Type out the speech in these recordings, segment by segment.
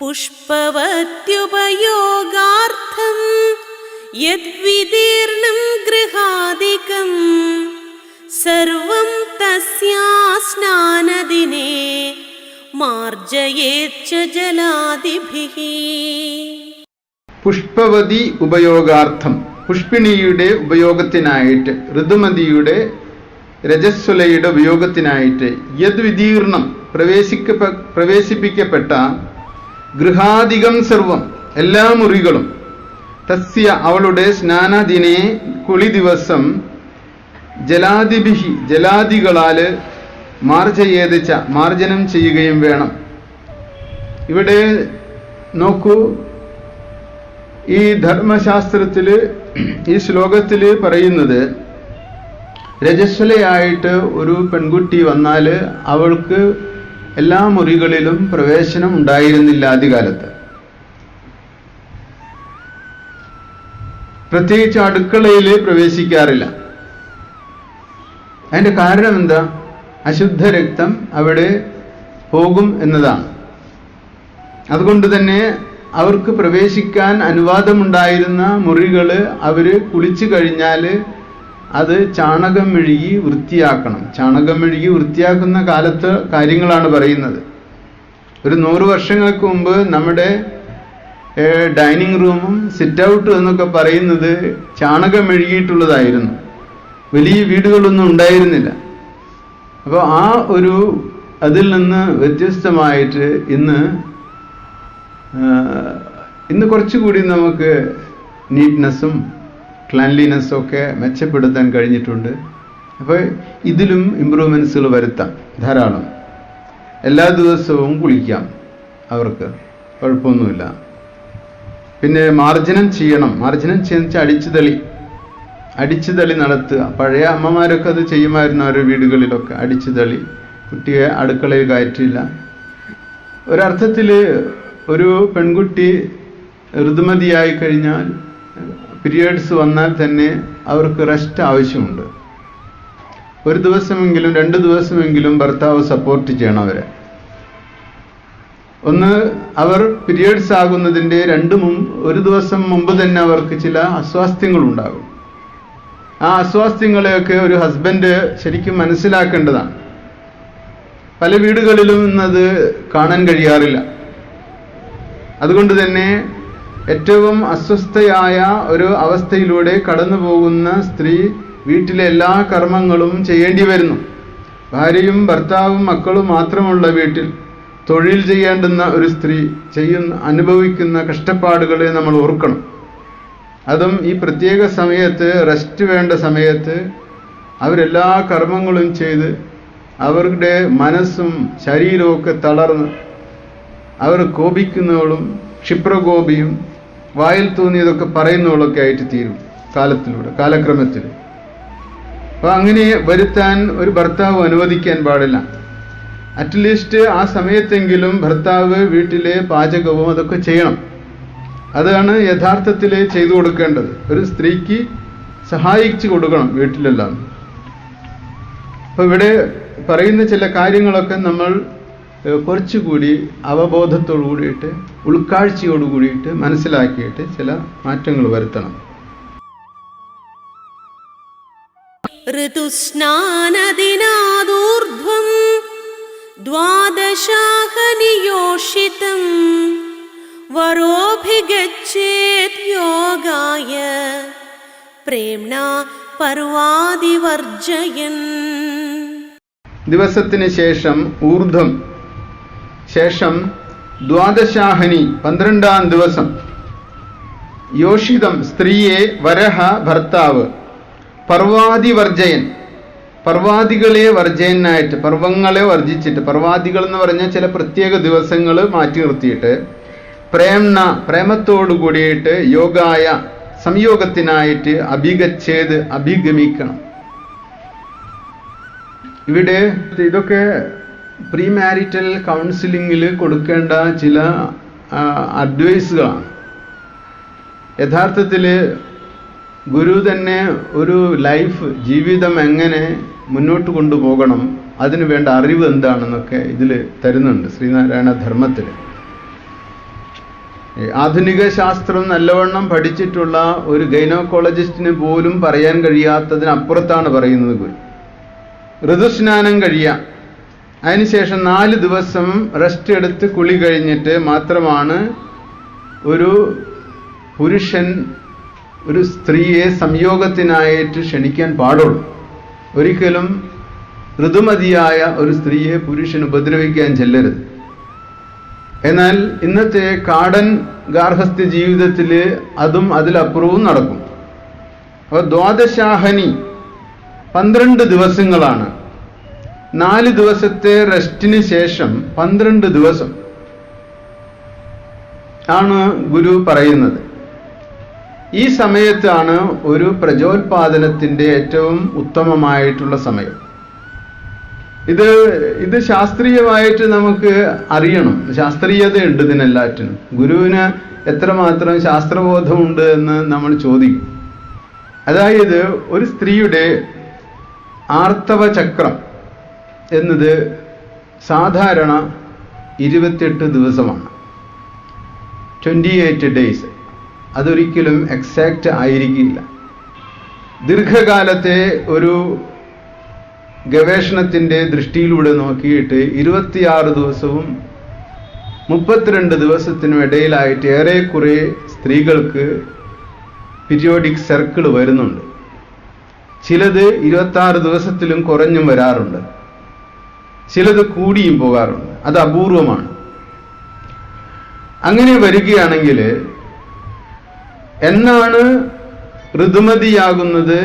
പുഷ്പവത്യുപയോഗാർത്ഥം യദ്വിദീർണം ഗൃഹാദികം സർവം തസ്യാ സ്നാനദിനെ മാർജയേച്ച ജലാദിഭിः പുഷ്പവതി ഉപയോഗാർത്ഥം പുഷ്പിണിയുടെ ഉപയോഗത്തിനായിട്ട് ഋതുമതിയുടെ രജസ്വലയുടെ ഉപയോഗത്തിനായിട്ട് യദ്വിദീർണം പ്രവേശിക്ക പ്രവേശിപ്പിക്കപ്പെട്ട ഗൃഹാധികം സർവം എല്ലാ മുറികളും. തസ്യ അവളുടെ സ്നാനദിനെ കുളി ദിവസം ജലാദിഭിഹി ജലാദികളാൽ മാർജയേതിച്ച മാർജനം ചെയ്യുകയും വേണം. ഇവിടെ നോക്കൂ ഈ ധർമ്മശാസ്ത്രത്തിൽ ഈ ശ്ലോകത്തിൽ പറയുന്നത് രജസ്വലയായിട്ട് ഒരു പെൺകുട്ടി വന്നാൽ അവൾക്ക് എല്ലാ മുറികളിലും പ്രവേശനം ഉണ്ടായിരുന്നില്ല ആദ്യകാലത്ത്. പ്രത്യേകിച്ച് അടുക്കളയിൽ പ്രവേശിക്കാറില്ല. അതിന്റെ കാരണം എന്താ? അശുദ്ധ രക്തം അവിടെ പോകും എന്നതാണ്. അതുകൊണ്ട് തന്നെ അവർക്ക് പ്രവേശിക്കാൻ അനുവാദമുണ്ടായിരുന്ന മുറികൾ അവർ കുളിച്ചു കഴിഞ്ഞാൽ അത് ചാണകം മെഴുകി വൃത്തിയാക്കണം. ചാണകം മെഴുകി വൃത്തിയാക്കുന്ന കാലത്ത് കാര്യങ്ങളാണ് പറയുന്നത്. ഒരു നൂറ് വർഷങ്ങൾക്ക് മുമ്പ് നമ്മുടെ ഡൈനിങ് റൂമും സിറ്റ് ഔട്ട് എന്നൊക്കെ പറയുന്നത് ചാണകം മെഴുകിയിട്ടുള്ളതായിരുന്നു. വലിയ വീടുകളൊന്നും ഉണ്ടായിരുന്നില്ല. അപ്പോൾ ആ ഒരു അതിൽ നിന്ന് വ്യത്യസ്തമായിട്ട് ഇന്ന് ഇന്ന് കുറച്ചുകൂടി നമുക്ക് നീറ്റ്നെസ്സും ക്ലാൻലിനെസ്സും ഒക്കെ മെച്ചപ്പെടുത്താൻ കഴിഞ്ഞിട്ടുണ്ട്. അപ്പോൾ ഇതിലും ഇമ്പ്രൂവ്മെൻസുകൾ വരുത്താം ധാരാളം. എല്ലാ ദിവസവും കുളിക്കാം അവർക്ക് കുഴപ്പമൊന്നുമില്ല. പിന്നെ മാർജനം ചെയ്യണം. മാർജനം ചെയ്യുന്ന അടിച്ചു തളി അടിച്ചു തളി നടത്തുക. പഴയ അമ്മമാരൊക്കെ അത് ചെയ്യുമായിരുന്നു അവരുടെ വീടുകളിലൊക്കെ അടിച്ചു തളി കുട്ടിയെ അടുക്കളയിൽ കയറ്റില്ല ഒരർത്ഥത്തിൽ ഒരു പെൺകുട്ടി ഋതുമതിയായി കഴിഞ്ഞാൽ പീരിയഡ്സ് വന്നാൽ തന്നെ അവർക്ക് റെസ്റ്റ് ആവശ്യമുണ്ട്. ഒരു ദിവസമെങ്കിലും രണ്ട് ദിവസമെങ്കിലും ഭർത്താവ് സപ്പോർട്ട് ചെയ്യണം അവരെ. ഒന്ന് അവർ പീരിയഡ്സ് ആകുന്നതിന്റെ രണ്ട് ഒരു ദിവസം മുമ്പ് തന്നെ അവർക്ക് ചില അസ്വാസ്ഥ്യങ്ങൾ ഉണ്ടാകും. ആ അസ്വാസ്ഥ്യങ്ങളെയൊക്കെ ഒരു ഹസ്ബൻഡ് ശരിക്കും മനസ്സിലാക്കേണ്ടതാണ്. പല വീടുകളിലും ഇന്നത് കാണാൻ കഴിയാറില്ല. അതുകൊണ്ട് തന്നെ ഏറ്റവും അസ്വസ്ഥയായ ഒരു അവസ്ഥയിലൂടെ കടന്നു പോകുന്ന സ്ത്രീ വീട്ടിലെ എല്ലാ കർമ്മങ്ങളും ചെയ്യേണ്ടി വരുന്നു. ഭാര്യയും ഭർത്താവും മക്കളും മാത്രമുള്ള വീട്ടിൽ തൊഴിൽ ചെയ്യേണ്ടുന്ന ഒരു സ്ത്രീ ചെയ്യുന്ന അനുഭവിക്കുന്ന കഷ്ടപ്പാടുകളെ നമ്മൾ ഓർക്കണം. അതും ഈ പ്രത്യേക സമയത്ത് റെസ്റ്റ് വേണ്ട സമയത്ത് അവരെല്ലാ കർമ്മങ്ങളും ചെയ്ത് അവരുടെ മനസ്സും ശരീരവും ഒക്കെ തളർന്ന് അവർ കോപിക്കുന്നവളും ക്ഷിപ്രകോപിയും വായിൽ തോന്നിയതൊക്കെ പറയുന്നവളൊക്കെ ആയിട്ട് തീരും കാലത്തിലൂടെ കാലക്രമത്തിൽ അപ്പോൾ അങ്ങനെ വരുത്താൻ ഒരു ഭർത്താവ് അനുവദിക്കാൻ പാടില്ല. അറ്റ്ലീസ്റ്റ് ആ സമയത്തെങ്കിലും ഭർത്താവ് വീട്ടിലെ പാചകവും അതൊക്കെ ചെയ്യണം. അതാണ് യഥാർത്ഥത്തിൽ ചെയ്തു കൊടുക്കേണ്ടത്. ഒരു സ്ത്രീക്ക് സഹായിച്ചു കൊടുക്കണം വീട്ടിലെല്ലാം. അപ്പോൾ ഇവിടെ പറയുന്ന ചില കാര്യങ്ങളൊക്കെ നമ്മൾ കുറച്ചുകൂടി അവബോധത്തോടു കൂടിയിട്ട് ഉൾക്കാഴ്ചയോടു കൂടിയിട്ട് മനസ്സിലാക്കിയിട്ട് ചില മാറ്റങ്ങൾ വരുത്തണം. ഋതുസ്നാനദിനാദൂർധ്വം ദ്വാദശാഹനിയോഷിതം വരോഭിഗച്ഛേത് യോഗായ പ്രേംണ പർവാദിവർജയൻ ദിവസത്തിന് ശേഷം ഊർധ്വം ശേഷം ദ്വാദശാഹനി പന്ത്രണ്ടാം ദിവസം. യോഷിതം സ്ത്രീയെ വരഹ ഭർത്താവ്. പർവാതി വർജയൻ. പർവാദികളെ വർജയനായിട്ട് പർവങ്ങളെ വർജിച്ചിട്ട് പർവാദികൾ എന്ന് പറഞ്ഞാൽ ചില പ്രത്യേക ദിവസങ്ങൾ മാറ്റി നിർത്തിയിട്ട് പ്രേംണ പ്രേമത്തോടു കൂടിയിട്ട് യോഗായ സംയോഗത്തിനായിട്ട് അഭിഗച്ഛേത് അഭിഗമിക്കണം. ഇവിടെ ഇതൊക്കെ പ്രീ മാരിറ്റൽ കൗൺസിലിങ്ങിൽ കൊടുക്കേണ്ട ചില അഡ്വൈസുകളാണ് യഥാർത്ഥത്തിൽ ഗുരു തന്നെ ഒരു ലൈഫ് ജീവിതം എങ്ങനെ മുന്നോട്ട് കൊണ്ടുപോകണം അതിനു വേണ്ട അറിവ് എന്താണെന്നൊക്കെ ഇതിൽ തരുന്നുണ്ട് ശ്രീനാരായണ ധർമ്മത്തിൽ ആധുനിക ശാസ്ത്രം നല്ലവണ്ണം പഠിച്ചിട്ടുള്ള ഒരു ഗൈനോക്കോളജിസ്റ്റിന് പോലും പറയാൻ കഴിയാത്തതിനപ്പുറത്താണ് പറയുന്നത് ഗുരു. ഋതുസ്നാനം കഴിയാം. അതിനുശേഷം നാല് ദിവസം റെസ്റ്റ് എടുത്ത് കുളി കഴിഞ്ഞിട്ട് മാത്രമാണ് ഒരു പുരുഷൻ ഒരു സ്ത്രീയെ സംയോഗത്തിനായിട്ട് ക്ഷണിക്കാൻ പാടുള്ളൂ. ഒരിക്കലും ഋതുമതിയായ ഒരു സ്ത്രീയെ പുരുഷൻ ഉപദ്രവിക്കാൻ ചെല്ലരുത്. എന്നാൽ ഇന്നത്തെ കാടൻ ഗാർഹസ്ഥ്യ ജീവിതത്തിൽ അതും അതിലപ്പുറവും നടക്കും. അപ്പോൾ ദ്വാദശാഹനി പന്ത്രണ്ട് ദിവസങ്ങളാണ് നാല് ദിവസത്തെ റെസ്റ്റിന് ശേഷം പന്ത്രണ്ട് ദിവസം ആണ് ഗുരു പറയുന്നത്. ഈ സമയത്താണ് ഒരു പ്രചോത്പാദനത്തിന്റെ ഏറ്റവും ഉത്തമമായിട്ടുള്ള സമയം. ഇത് ഇത് ശാസ്ത്രീയമായിട്ട് നമുക്ക് അറിയണം. ശാസ്ത്രീയത ഉണ്ട് ഇതിനെല്ലാറ്റിനും. ഗുരുവിന് എത്രമാത്രം ശാസ്ത്രബോധമുണ്ട് എന്ന് നമ്മൾ ചോദിക്കും. അതായത് ഒരു സ്ത്രീയുടെ ആർത്തവ ചക്രം എന്നത് സാധാരണ ഇരുപത്തിയെട്ട് ദിവസമാണ്. ട്വന്റി എയ്റ്റ് ഡേയ്സ് അതൊരിക്കലും എക്സാക്റ്റ് ആയിരിക്കില്ല. ദീർഘകാലത്തെ ഒരു ഗവേഷണത്തിന്റെ ദൃഷ്ടിയിലൂടെ നോക്കിയിട്ട് ഇരുപത്തിയാറ് ദിവസവും മുപ്പത്തിരണ്ട് ദിവസത്തിനും ഇടയിലായിട്ട് ഏറെക്കുറെ സ്ത്രീകൾക്ക് പിരിയോഡിക് സർക്കിൾ വരുന്നുണ്ട്. ചിലത് ഇരുപത്താറ് ദിവസത്തിലും കുറഞ്ഞും വരാറുണ്ട്. ചിലത് കൂടിയും പോകാറുണ്ട്. അത് അപൂർവമാണ്. അങ്ങനെ വരികയാണെങ്കിൽ എന്നാണ് ഋതുമതിയാകുന്നത്?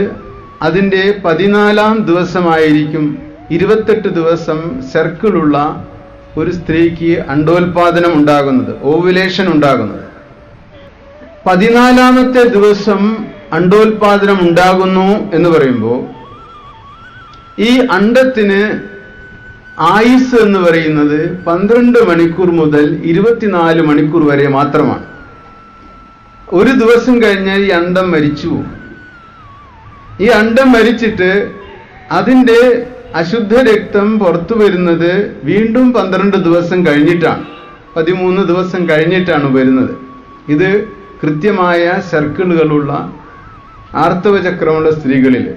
അതിന്റെ പതിനാലാം ദിവസമായിരിക്കും ഇരുപത്തെട്ട് ദിവസം സർക്കിളുള്ള ഒരു സ്ത്രീക്ക് അണ്ടോൽപാദനം ഉണ്ടാകുന്നത് ഓവുലേഷൻ ഉണ്ടാകുന്നത്. പതിനാലാമത്തെ ദിവസം അണ്ടോൽപാദനം ഉണ്ടാകുന്നു എന്ന് പറയുമ്പോൾ ഈ അണ്ടത്തിന് ആയുസ് എന്ന് പറയുന്നത് പന്ത്രണ്ട് മണിക്കൂർ മുതൽ ഇരുപത്തിനാല് മണിക്കൂർ വരെ മാത്രമാണ്. ഒരു ദിവസം കഴിഞ്ഞാൽ ഈ അണ്ടം മരിച്ചു ഈ അണ്ടം മരിച്ചിട്ട് അതിന്റെ അശുദ്ധ രക്തം പുറത്തു വരുന്നത് വീണ്ടും പന്ത്രണ്ട് ദിവസം കഴിഞ്ഞിട്ടാണ്. പതിമൂന്ന് ദിവസം കഴിഞ്ഞിട്ടാണ് വരുന്നത്. ഇത് കൃത്യമായ സർക്കിളുകളുള്ള ആർത്തവചക്രമുള്ള സ്ത്രീകളിൽ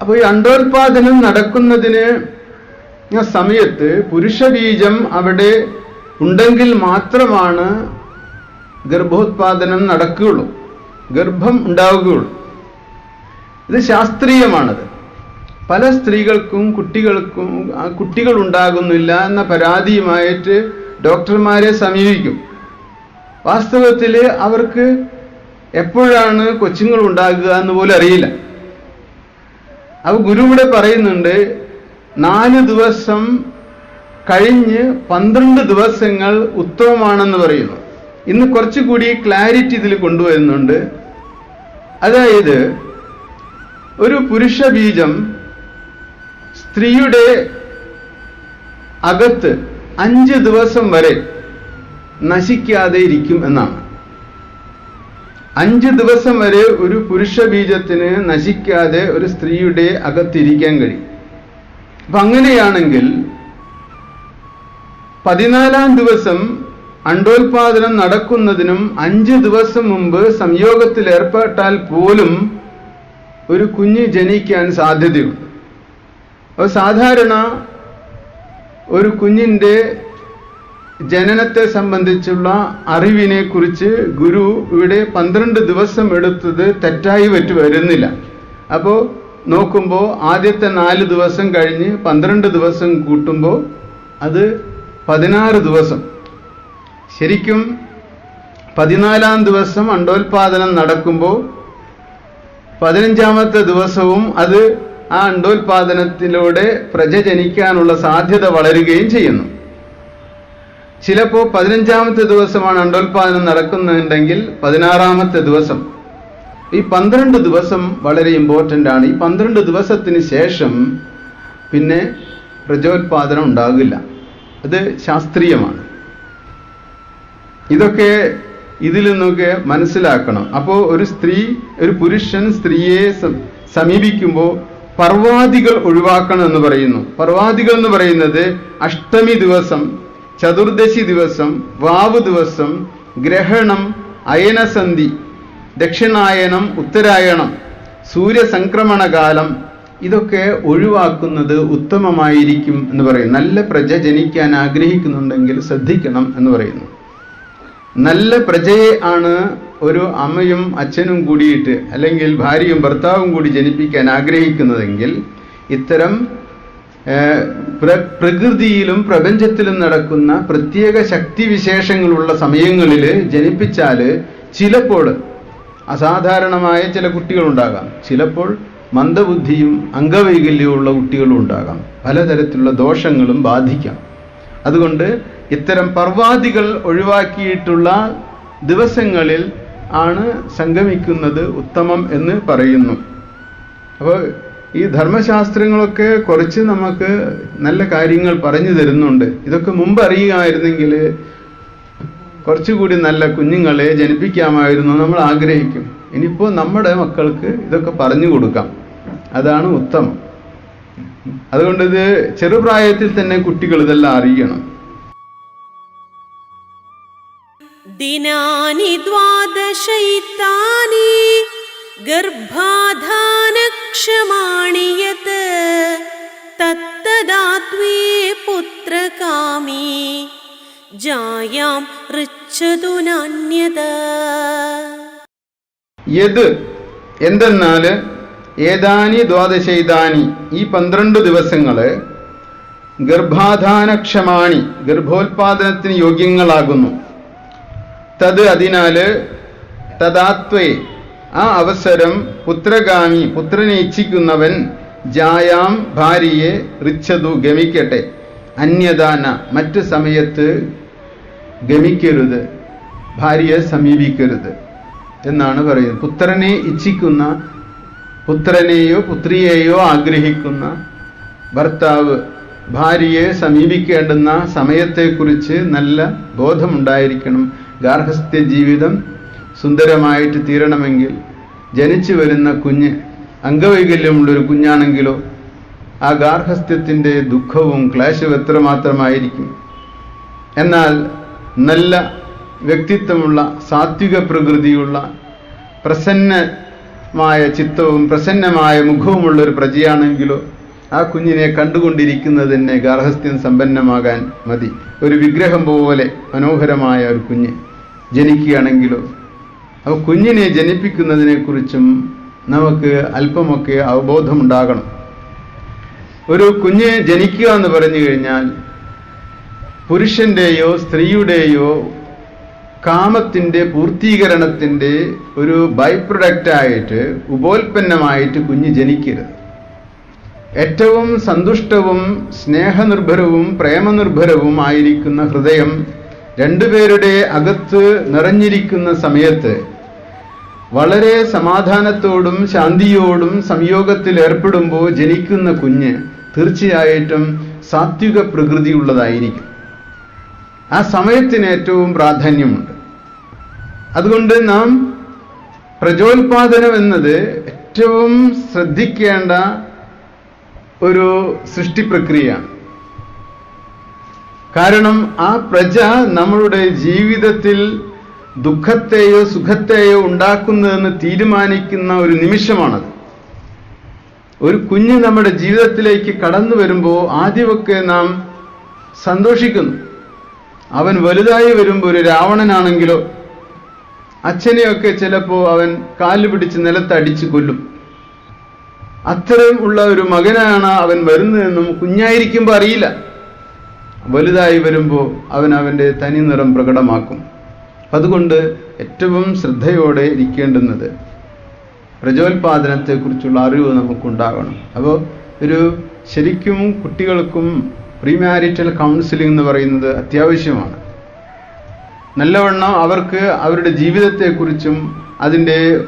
അപ്പോൾ ഈ അണ്ടോത്പാദനം നടക്കുന്നതിന് സമയത്ത് പുരുഷബീജം അവിടെ ഉണ്ടെങ്കിൽ മാത്രമാണ് ഗർഭോത്പാദനം നടക്കുകയുള്ളൂ. ഗർഭം ഉണ്ടാവുകയുള്ളൂ. ഇത് ശാസ്ത്രീയമാണത്. പല സ്ത്രീകൾക്കും കുട്ടികൾക്കും കുട്ടികൾ ഉണ്ടാകുന്നില്ല എന്ന പരാതിയുമായിട്ട് ഡോക്ടർമാരെ സമീപിക്കും. വാസ്തവത്തിൽ അവർക്ക് എപ്പോഴാണ് കൊച്ചുങ്ങൾ ഉണ്ടാകുക എന്ന് പോലും അറിയില്ല. അപ്പൊ ഗുരു ഇവിടെ പറയുന്നുണ്ട് നാല് ദിവസം കഴിഞ്ഞ് പന്ത്രണ്ട് ദിവസങ്ങൾ ഉത്തമമാണെന്ന് പറയുന്നു. ഇന്ന് കുറച്ചുകൂടി ക്ലാരിറ്റി ഇതിൽ കൊണ്ടുവരുന്നുണ്ട്. അതായത് ഒരു പുരുഷ ബീജം സ്ത്രീയുടെ അകത്ത് അഞ്ച് ദിവസം വരെ നശിക്കാതെ ഇരിക്കും എന്നാണ്. അഞ്ച് ദിവസം വരെ ഒരു പുരുഷ ബീജത്തിന് നശിക്കാതെ ഒരു സ്ത്രീയുടെ അകത്തിരിക്കാൻ കഴിയും. അപ്പൊ അങ്ങനെയാണെങ്കിൽ പതിനാലാം ദിവസം അണ്ടോൽപാദനം നടക്കുന്നതിനും അഞ്ച് ദിവസം മുമ്പ് സംയോഗത്തിൽ ഏർപ്പെട്ടാൽ പോലും ഒരു കുഞ്ഞ് ജനിക്കാൻ സാധ്യതയുണ്ട്. അപ്പോൾ സാധാരണ ഒരു കുഞ്ഞിന്റെ ജനനത്തെ സംബന്ധിച്ചുള്ള അറിവിനെ കുറിച്ച് ഗുരു ഇവിടെ പന്ത്രണ്ട് ദിവസം എടുത്തത് തെറ്റായി പറ്റി വരുന്നില്ല. അപ്പോൾ നോക്കുമ്പോൾ ആദ്യത്തെ നാല് ദിവസം കഴിഞ്ഞ് പന്ത്രണ്ട് ദിവസം കൂട്ടുമ്പോൾ അത് പതിനാറ് ദിവസം. ശരിക്കും പതിനാലാം ദിവസം അണ്ടോൽപാദനം നടക്കുമ്പോൾ പതിനഞ്ചാമത്തെ ദിവസവും അത് ആ അണ്ടോൽപാദനത്തിലൂടെ പ്രജ ജനിക്കാനുള്ള സാധ്യത വളരുകയും ചെയ്യുന്നു. ചിലപ്പോൾ പതിനഞ്ചാമത്തെ ദിവസമാണ് അണ്ടോൽപാദനം നടക്കുന്നുണ്ടെങ്കിൽ പതിനാറാമത്തെ ദിവസം. ഈ പന്ത്രണ്ട് ദിവസം വളരെ ഇമ്പോർട്ടന്റ് ആണ്. ഈ പന്ത്രണ്ട് ദിവസത്തിന് ശേഷം പിന്നെ പ്രജോത്പാദനം ഉണ്ടാകില്ല. അത് ശാസ്ത്രീയമാണ്. ഇതൊക്കെ ഇതിൽ നിന്നൊക്കെ മനസ്സിലാക്കണം. അപ്പോൾ ഒരു സ്ത്രീ ഒരു പുരുഷൻ സ്ത്രീയെ സമീപിക്കുമ്പോൾ പർവാദികൾ ഒഴിവാക്കണം എന്ന് പറയുന്നു. പർവാദികൾ എന്ന് പറയുന്നത് അഷ്ടമി ദിവസം ചതുർദശി ദിവസം വാവ് ദിവസം ഗ്രഹണം അയനസന്ധി ദക്ഷിണായനം ഉത്തരായണം സൂര്യസംക്രമണകാലം ഇതൊക്കെ ഒഴിവാക്കുന്നത് ഉത്തമമായിരിക്കും എന്ന് പറയും നല്ല പ്രജ ജനിക്കാൻ ആഗ്രഹിക്കുന്നുണ്ടെങ്കിൽ ശ്രദ്ധിക്കണം എന്ന് പറയുന്നു. നല്ല പ്രജയെ ആണ് ഒരു അമ്മയും അച്ഛനും കൂടിയിട്ട് അല്ലെങ്കിൽ ഭാര്യയും ഭർത്താവും കൂടി ജനിപ്പിക്കാൻ ആഗ്രഹിക്കുന്നതെങ്കിൽ ഇത്തരം പ്രകൃതിയിലും പ്രപഞ്ചത്തിലും നടക്കുന്ന പ്രത്യേക ശക്തിവിശേഷങ്ങളുള്ള സമയങ്ങളിൽ ജനിപ്പിച്ചാൽ ചിലപ്പോൾ അസാധാരണമായ ചില കുട്ടികളുണ്ടാകാം. ചിലപ്പോൾ മന്ദബുദ്ധിയും അംഗവൈകല്യവും ഉള്ള കുട്ടികളും ഉണ്ടാകാം പലതരത്തിലുള്ള ദോഷങ്ങളും ബാധിക്കാം. അതുകൊണ്ട് ഇത്തരം പർവാദികൾ ഒഴിവാക്കിയിട്ടുള്ള ദിവസങ്ങളിൽ ആണ് സംഗമിക്കുന്നത് ഉത്തമം എന്ന് പറയുന്നു. അപ്പോൾ ഈ ധർമ്മശാസ്ത്രങ്ങളൊക്കെ കുറച്ച് നമുക്ക് നല്ല കാര്യങ്ങൾ പറഞ്ഞു തരുന്നുണ്ട്. ഇതൊക്കെ മുമ്പ് അറിയുകയായിരുന്നെങ്കിൽ കുറച്ചുകൂടി നല്ല കുഞ്ഞുങ്ങളെ ജനിപ്പിക്കാമായിരുന്നു നമ്മൾ ആഗ്രഹിക്കും. ഇനിയിപ്പോൾ നമ്മുടെ മക്കൾക്ക് ഇതൊക്കെ പറഞ്ഞു കൊടുക്കാം. അതാണ് ഉത്തമം. അതുകൊണ്ട് ഇത് ചെറുപ്രായത്തിൽ തന്നെ കുട്ടികൾ ഇതെല്ലാം അറിയണം. ദിനാനി ദ്വാദശൈത്താനി ഗർഭാധാന यत् तत्तदात्वे पुत्रकामी जायां ऋच्छतु नान्यता യത് എന്തെന്നാല് ഏതാനി ദ്വാദശൈതാനി ഈ പന്ത്രണ്ട് ദിവസങ്ങള് ഗർഭാധാനക്ഷമാണി ഗർഭോത്പാദനത്തിന് യോഗ്യങ്ങളാകുന്നു തത് അതിനാല് തദാത്വേ ആ അവസരം പുത്രഗാമി പുത്രനെ ഇച്ഛിക്കുന്നവൻ ജായാം ഭാര്യയെ റിച്ചതു ഗമിക്കട്ടെ. അന്യദാന മറ്റു സമയത്ത് ഗമിക്കരുത് ഭാര്യയെ സമീപിക്കരുത് എന്നാണ് പറയുന്നത്. പുത്രനെ ഇച്ഛിക്കുന്ന പുത്രനെയോ പുത്രിയെയോ ആഗ്രഹിക്കുന്ന ഭർത്താവ് ഭാര്യയെ സമീപിക്കേണ്ടുന്ന സമയത്തെക്കുറിച്ച് നല്ല ബോധമുണ്ടായിരിക്കണം. ഗാർഹസ്ഥ്യ ജീവിതം സുന്ദരമായിട്ട് തീരണമെങ്കിൽ ജനിച്ചു വരുന്ന കുഞ്ഞ് അംഗവൈകല്യമുള്ളൊരു കുഞ്ഞാണെങ്കിലോ ആ ഗാർഹസ്ഥ്യത്തിന്റെ ദുഃഖവും ക്ലേശവും എത്രമാത്രമായിരിക്കും? എന്നാൽ നല്ല വ്യക്തിത്വമുള്ള സാത്വിക പ്രകൃതിയുള്ള പ്രസന്നമായ ചിത്തവും പ്രസന്നമായ മുഖവുമുള്ള ഒരു പ്രജയാണെങ്കിലോ ആ കുഞ്ഞിനെ കണ്ടുകൊണ്ടിരിക്കുന്നത് തന്നെ ഗാർഹസ്ഥ്യം സമ്പന്നമാകാൻ മതി. ഒരു വിഗ്രഹം പോലെ മനോഹരമായ ഒരു കുഞ്ഞ് ജനിക്കുകയാണെങ്കിലോ അപ്പോൾ കുഞ്ഞിനെ ജനിപ്പിക്കുന്നതിനെക്കുറിച്ചും നമുക്ക് അല്പമൊക്കെ അവബോധമുണ്ടാകണം. ഒരു കുഞ്ഞ് ജനിക്കുക എന്ന് പറഞ്ഞു കഴിഞ്ഞാൽ പുരുഷന്റെയോ സ്ത്രീയുടെയോ കാമത്തിന്റെ പൂർത്തീകരണത്തിന്റെ ഒരു ബൈ പ്രൊഡക്റ്റായിട്ട് ഉപോൽപ്പന്നമായിട്ട് കുഞ്ഞ് ജനിക്കരുത്. ഏറ്റവും സന്തുഷ്ടവും സ്നേഹനിർഭരവും പ്രേമനിർഭരവും ആയിരിക്കുന്ന ഹൃദയം രണ്ടുപേരുടെ അകത്ത് നിറഞ്ഞിരിക്കുന്ന സമയത്ത് വളരെ സമാധാനത്തോടും ശാന്തിയോടും സംയോഗത്തിൽ ഏർപ്പെടുമ്പോൾ ജനിക്കുന്ന കുഞ്ഞ് തീർച്ചയായിട്ടും സാത്വിക പ്രകൃതിയുള്ളതായിരിക്കും. ആ സമയത്തിന് ഏറ്റവും പ്രാധാന്യമുണ്ട്. അതുകൊണ്ട് നാം പ്രജോത്പാദനം എന്നത് ഏറ്റവും ശ്രദ്ധിക്കേണ്ട ഒരു സൃഷ്ടി പ്രക്രിയയാണ് കാരണം ആ പ്രജ നമ്മളുടെ ജീവിതത്തിൽ ദുഃഖത്തെയോ സുഖത്തെയോ ഉണ്ടാക്കുന്നതെന്ന് തീരുമാനിക്കുന്ന ഒരു നിമിഷമാണത്. ഒരു കുഞ്ഞ് നമ്മുടെ ജീവിതത്തിലേക്ക് കടന്നു വരുമ്പോൾ ആദ്യമൊക്കെ നാം സന്തോഷിക്കുന്നു. അവൻ വലുതായി വരുമ്പോൾ ഒരു രാവണനാണെങ്കിലോ അച്ഛനെയൊക്കെ ചിലപ്പോൾ അവൻ കാൽ പിടിച്ച് നിലത്തടിച്ച് കൊല്ലും. അത്തരം ഉള്ള ഒരു മകനാണ് അവൻ വരുന്നതെന്നും കുഞ്ഞായിരിക്കുമ്പോൾ അറിയില്ല. വലുതായി വരുമ്പോൾ അവൻ അവന്റെ തനി നിറം പ്രകടമാക്കും. അതുകൊണ്ട് ഏറ്റവും ശ്രദ്ധയോടെ ഇരിക്കേണ്ടുന്നത് പ്രജോത്പാദനത്തെക്കുറിച്ചുള്ള അറിവ് നമുക്കുണ്ടാകണം. അപ്പോൾ ഒരു ശരിക്കും കുട്ടികൾക്കും പ്രീമാരിറ്റൽ കൗൺസിലിംഗ് എന്ന് പറയുന്നത് അത്യാവശ്യമാണ്. നല്ലവണ്ണം അവർക്ക് അവരുടെ ജീവിതത്തെക്കുറിച്ചും അതിന്റെ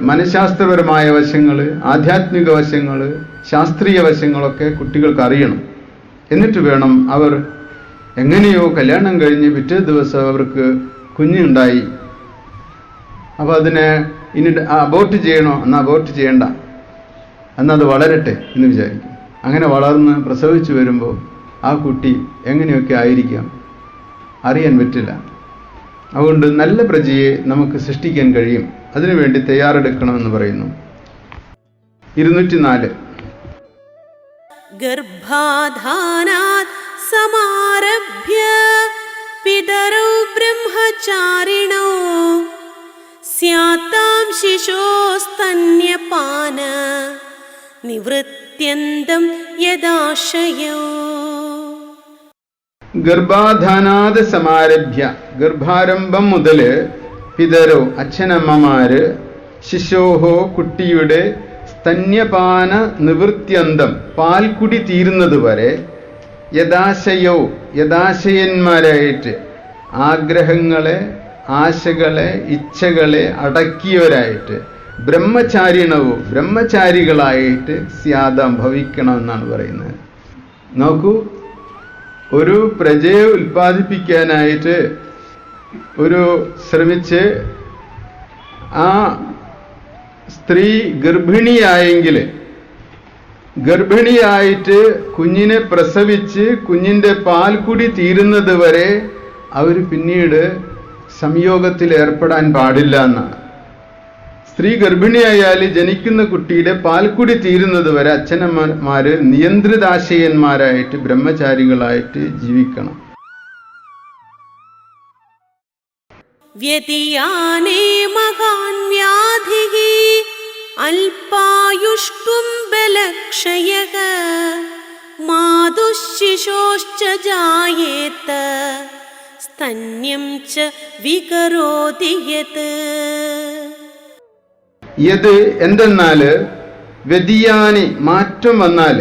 മനഃശാസ്ത്രപരമായ വശങ്ങൾ ആധ്യാത്മിക വശങ്ങൾ ശാസ്ത്രീയ വശങ്ങളൊക്കെ കുട്ടികൾക്ക് അറിയണം. എന്നിട്ട് വേണം അവർ. എങ്ങനെയോ കല്യാണം കഴിഞ്ഞ് പിറ്റേ ദിവസം അവർക്ക് കുഞ്ഞുണ്ടായി. അപ്പോൾ അതിനെ ഇനി അബോർട്ട് ചെയ്യണോ? എന്നാൽ അബോർട്ട് ചെയ്യണ്ട. എന്നാൽ അത് വളരട്ടെ എന്ന് വിചാരിക്കും. അങ്ങനെ വളർന്ന് പ്രസവിച്ചു വരുമ്പോൾ ആ കുട്ടി എങ്ങനെയൊക്കെ ആയിരിക്കാം? അറിയാൻ പറ്റില്ല. അതുകൊണ്ട് നല്ല പ്രജയെ നമുക്ക് സൃഷ്ടിക്കാൻ കഴിയും. അതിനുവേണ്ടി തയ്യാറെടുക്കണമെന്ന് പറയുന്നു. ഇരുന്നൂറ്റി നാല് गर्भाधानात् समारभ्य पितरौ ब्रह्मचारिणौ स्यातां शिशोस्तन्यपान निवृत्यन्तं यदाशयो ഗർഭാധാനാത് സമാരഭ്യ ഗർഭാരംഭം മുതൽ പിതരോ അച്ഛനമ്മമാര് ശിശോഹോ കുട്ടിയുടെ സ്തന്യപാന നിവൃത്യന്തം പാൽക്കുടി തീരുന്നത് വരെ യഥാശയോ യഥാശയന്മാരായിട്ട് ആഗ്രഹങ്ങളെ ആശകളെ ഇച്ഛകളെ അടക്കിയവരായിട്ട് ബ്രഹ്മചാരിണവും ബ്രഹ്മചാരികളായിട്ട് സ്യാദം ഭവിക്കണം എന്നാണ് പറയുന്നത്. നോക്കൂ ഒരു പ്രജയെ ഉൽപ്പാദിപ്പിക്കാനായിട്ട് ഒരു ശ്രമിച്ച് ആ സ്ത്രീ ഗർഭിണിയായെങ്കിൽ ഗർഭിണിയായിട്ട് കുഞ്ഞിനെ പ്രസവിച്ച് കുഞ്ഞിന്റെ പാൽക്കുടി തീരുന്നത് വരെ അവർ പിന്നീട് സംയോഗത്തിൽ ഏർപ്പെടാൻ പാടില്ല എന്നാണ്. സ്ത്രീ ഗർഭിണിയായാൽ ജനിക്കുന്ന കുട്ടിയുടെ പാൽക്കുടി തീരുന്നത് വരെ അച്ഛനമ്മമാർ നിയന്ത്രിതാശയന്മാരായിട്ട് ബ്രഹ്മചാരികളായിട്ട് ജീവിക്കണം. വ്യതിയാനേ മകാൻ വ്യാധിക अल्पायुष्टुं बलक्षयः मातुशिशोश्च जायेत स्तन्यं च विकरोति यत् ഇത് എന്തെന്നാല് വ്യതിയാനി മാറ്റം വന്നാൽ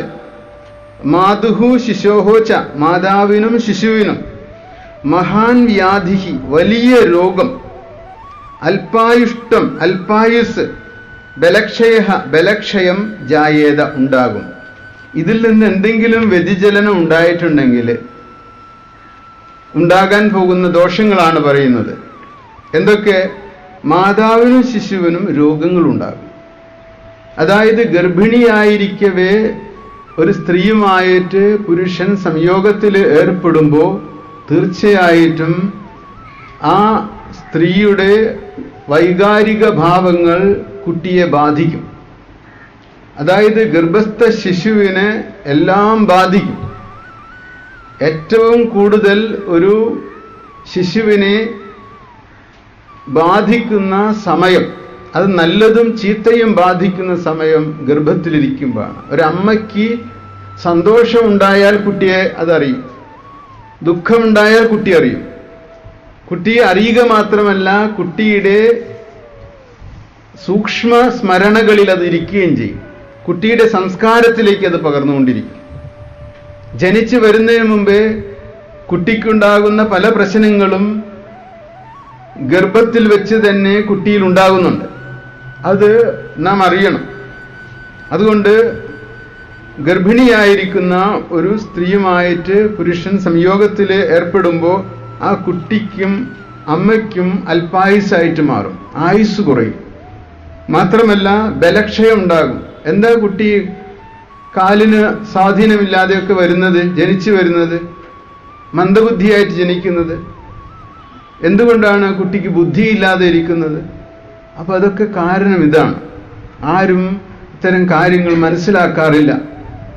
മാതുഹു ശിശോഹോ ച മാതാവിനും ശിശുവിനും മഹാൻ വ്യാധിഹി വലിയ രോഗം അല്പായുഷ്ടം അല്പായുസ് ബലക്ഷയ ബലക്ഷയം ജായേത ഉണ്ടാകും. ഇതിൽ നിന്ന് എന്തെങ്കിലും വ്യതിചലനം ഉണ്ടായിട്ടുണ്ടെങ്കിൽ ഉണ്ടാകാൻ പോകുന്ന ദോഷങ്ങളാണ് പറയുന്നത്. എന്തൊക്കെ? മാതാവിനും ശിശുവിനും രോഗങ്ങളുണ്ടാകും. അതായത് ഗർഭിണിയായിരിക്കവേ ഒരു സ്ത്രീയുമായിട്ട് പുരുഷൻ സംയോഗത്തിൽ ഏർപ്പെടുമ്പോൾ തീർച്ചയായിട്ടും ആ സ്ത്രീയുടെ വൈകാരിക ഭാവങ്ങൾ കുട്ടിയെ ബാധിക്കും. അതായത് ഗർഭസ്ഥ ശിശുവിനെ എല്ലാം ബാധിക്കും. ഏറ്റവും കൂടുതൽ ഒരു ശിശുവിനെ ബാധിക്കുന്ന സമയം അത് നല്ലതും ചീത്തയും ബാധിക്കുന്ന സമയം ഗർഭത്തിലിരിക്കുമ്പോഴാണ്. ഒരമ്മയ്ക്ക് സന്തോഷമുണ്ടായാൽ കുട്ടിയെ അതറിയും. ദുഃഖമുണ്ടായാൽ കുട്ടി അറിയും. കുട്ടിയെ അറിയുക മാത്രമല്ല കുട്ടിയുടെ സൂക്ഷ്മ സ്മരണകളിൽ അത് ഇരിക്കുകയും ചെയ്യും. കുട്ടിയുടെ സംസ്കാരത്തിലേക്ക് അത് പകർന്നുകൊണ്ടിരിക്കും. ജനിച്ചു വരുന്നതിന് മുമ്പേ കുട്ടിക്കുണ്ടാകുന്ന പല പ്രശ്നങ്ങളും ഗർഭത്തിൽ വെച്ച് തന്നെ കുട്ടിയിൽ ഉണ്ടാകുന്നുണ്ട്. അത് നാം അറിയണം. അതുകൊണ്ട് ഗർഭിണിയായിരിക്കുന്ന ഒരു സ്ത്രീയുമായിട്ട് പുരുഷൻ സംയോഗത്തിൽ ഏർപ്പെടുമ്പോൾ ആ കുട്ടിക്കും അമ്മയ്ക്കും അല്പായുസായിട്ട് മാറും. ആയുസ് കുറയും. മാത്രമല്ല ബലക്ഷയം ഉണ്ടാകും എന്താ കുട്ടി? കാലിന് സ്വാധീനമില്ലാതെയൊക്കെ വരുന്നത് ജനിച്ചു വരുന്നത് മന്ദബുദ്ധിയായിട്ട് ജനിക്കുന്നത്. എന്തുകൊണ്ടാണ് കുട്ടിക്ക് ബുദ്ധിയില്ലാതെ ഇരിക്കുന്നത്? അപ്പൊ അതൊക്കെ കാരണം ഇതാണ്. ആരും ഇത്തരം കാര്യങ്ങൾ മനസ്സിലാക്കാറില്ല.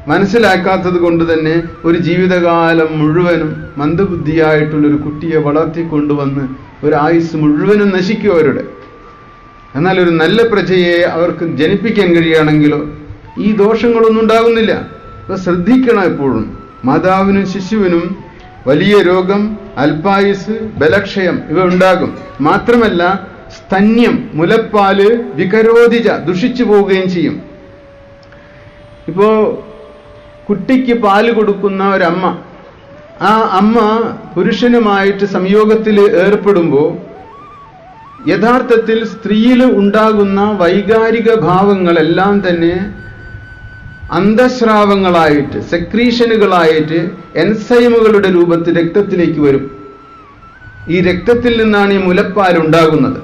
മനസ്സിലാക്കാത്തത് കൊണ്ട് തന്നെ ഒരു ജീവിതകാലം മുഴുവനും മന്ദബുദ്ധിയായിട്ടുള്ളൊരു കുട്ടിയെ വളർത്തിക്കൊണ്ടുവന്ന് ഒരു ആയുസ് മുഴുവനും നശിക്കും അവരുടെ. എന്നാൽ ഒരു നല്ല പ്രജയെ അവർക്ക് ജനിപ്പിക്കാൻ കഴിയുകയാണെങ്കിലോ ഈ ദോഷങ്ങളൊന്നും ഉണ്ടാകുന്നില്ല. അത് ശ്രദ്ധിക്കണം എപ്പോഴും. മാതാവിനും ശിശുവിനും വലിയ രോഗം അൽപായുസ് ബലക്ഷയം ഇവ ഉണ്ടാകും. മാത്രമല്ല സ്തന്യം മുലപ്പാൽ വികരോധിജ ദുഷിച്ചു പോവുകയും ചെയ്യും. ഇപ്പോ കുട്ടിക്ക് പാൽ കൊടുക്കുന്ന ഒരമ്മ. ആ അമ്മ പുരുഷനുമായിട്ട് സംയോഗത്തിൽ ഏർപ്പെടുമ്പോൾ യഥാർത്ഥത്തിൽ സ്ത്രീയിൽ ഉണ്ടാകുന്ന വൈകാരിക ഭാവങ്ങളെല്ലാം തന്നെ അന്തസ്രാവങ്ങളായിട്ട് സെക്രീഷനുകളായിട്ട് എൻസൈമുകളുടെ രൂപത്തിൽ രക്തത്തിലേക്ക് വരും. ഈ രക്തത്തിൽ നിന്നാണ് ഈ മുലപ്പാൽ ഉണ്ടാകുന്നത്.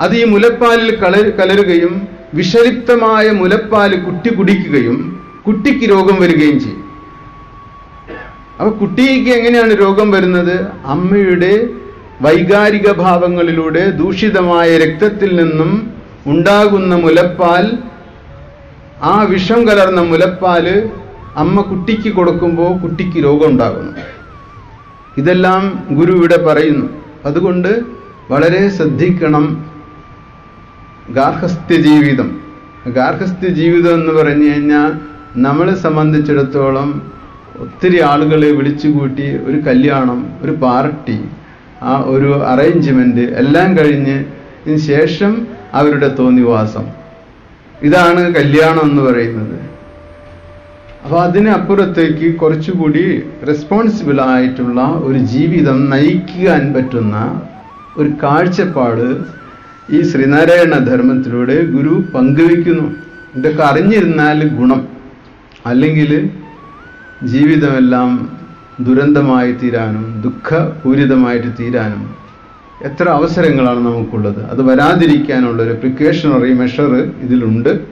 അത് ഈ മുലപ്പാലിൽ കള കലരുകയും വിഷലിപ്തമായ മുലപ്പാൽ കുട്ടി കുടിക്കുകയും കുട്ടിക്ക് രോഗം വരികയും ചെയ്യും. അപ്പൊ കുട്ടിക്ക് എങ്ങനെയാണ് രോഗം വരുന്നത്? അമ്മയുടെ വൈകാരിക ഭാവങ്ങളിലൂടെ ദൂഷിതമായ രക്തത്തിൽ നിന്നും ഉണ്ടാകുന്ന മുലപ്പാൽ ആ വിഷം കലർന്ന മുലപ്പാൽ അമ്മ കുട്ടിക്ക് കൊടുക്കുമ്പോൾ കുട്ടിക്ക് രോഗം ഉണ്ടാകുന്നു ഇതെല്ലാം ഗുരു ഇവിടെ പറയുന്നു. അതുകൊണ്ട് വളരെ ശ്രദ്ധിക്കണം ഗാർഹസ്ഥ്യ ജീവിതം ഗാർഹസ്ഥ്യ ജീവിതം എന്ന് പറഞ്ഞു കഴിഞ്ഞാൽ നമ്മളെ സംബന്ധിച്ചിടത്തോളം ഒത്തിരി ആളുകളെ വിളിച്ചുകൂട്ടി ഒരു കല്യാണം ഒരു പാർട്ടി ആ ഒരു അറേഞ്ച്മെന്റ് എല്ലാം കഴിഞ്ഞ് ശേഷം അവരുടെ തോന്നിവാസം. ഇതാണ് കല്യാണം എന്ന് പറയുന്നത്. അപ്പൊ അതിനപ്പുറത്തേക്ക് കുറച്ചുകൂടി റെസ്പോൺസിബിൾ ആയിട്ടുള്ള ഒരു ജീവിതം നയിക്കാൻ പറ്റുന്ന ഒരു കാഴ്ചപ്പാട് ഈ ശ്രീനാരായണ ധർമ്മത്തിലൂടെ ഗുരു പങ്കുവയ്ക്കുന്നു. ഇതൊക്കെ അറിഞ്ഞിരുന്നാൽ ഗുണം. അല്ലെങ്കിൽ ജീവിതമെല്ലാം ദുരന്തമായി തീരാനും ദുഃഖപൂരിതമായിട്ട് തീരാനും എത്ര അവസരങ്ങളാണ് നമുക്കുള്ളത്? അത് വരാതിരിക്കാനുള്ള ഒരു പ്രിക്കോഷണറി മെഷർ ഇതിലുണ്ട്.